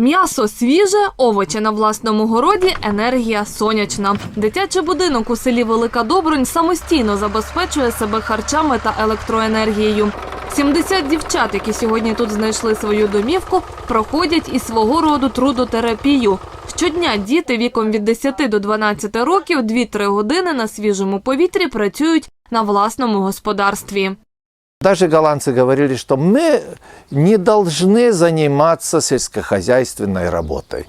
М'ясо свіже, овочі на власному городі, енергія сонячна. Дитячий будинок у селі Велика Добрунь самостійно забезпечує себе харчами та електроенергією. 70 дівчат, які сьогодні тут знайшли свою домівку, проходять і свого роду трудотерапію. Щодня діти віком від 10 до 12 років 2-3 години на свіжому повітрі працюють на власному господарстві. Даже голландцы говорили, что мы не должны заниматься сельскохозяйственной работой.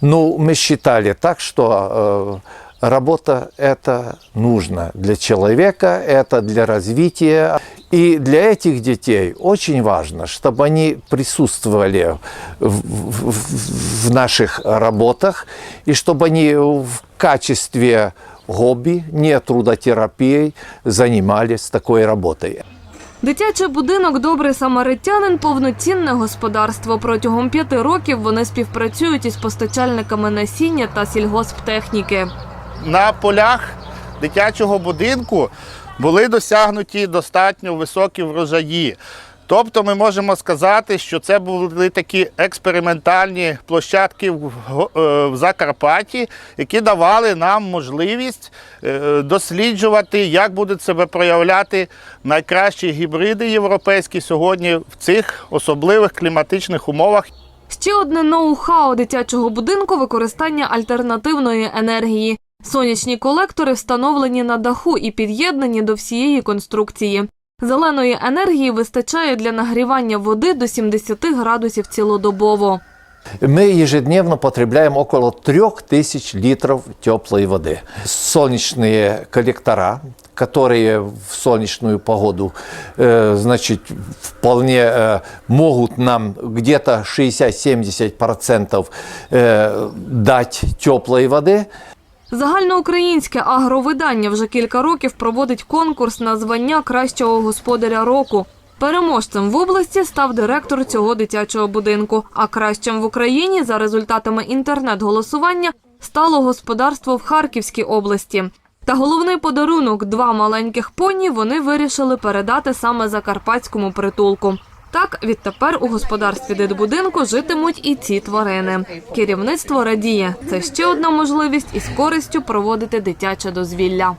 Ну, мы считали так, что э, работа это нужно для человека, это для развития. И для этих детей очень важно, чтобы они присутствовали в, в- в- наших работах, и чтобы они в качестве хобби, не трудотерапией, занимались такой работой. Дитячий будинок Добрий самаритянин повноцінне господарство. Протягом п'яти років вони співпрацюють із постачальниками насіння та сільгосптехніки. на полях дитячого будинку були досягнуті достатньо високі врожаї. Тобто ми можемо сказати, що це були такі експериментальні площадки в, е, в Закарпатті, які давали нам можливість е, досліджувати, як будуть себе проявляти найкращі гібриди європейські сьогодні в цих особливих кліматичних умовах. Ще одне ноу-хау дитячого будинку використання альтернативної енергії. Сонячні колектори встановлені на даху і під'єднані до всієї конструкції. Зеленої енергії вистачає для нагрівання води до 70 градусів цілодобово. Мы ежедневно потребляем около 3000 литров теплой воды. Солнечные коллектора, которые в солнечную погоду э, значит, вполне э, могут нам где-то 60-70% э, дать теплой воды. Загальноукраїнське агровидання вже кілька років проводить конкурс на звання кращого господаря року. Переможцем в області став директор цього дитячого будинку. А кращим в Україні за результатами інтернет-голосування стало господарство в Харківській області. Та головний подарунок два маленьких поні вони вирішили передати саме закарпатському притулку. Так, відтепер у господарстві дитбудинку житимуть і ці тварини. Керівництво радіє. Це ще одна можливість із користю проводити дитяче дозвілля.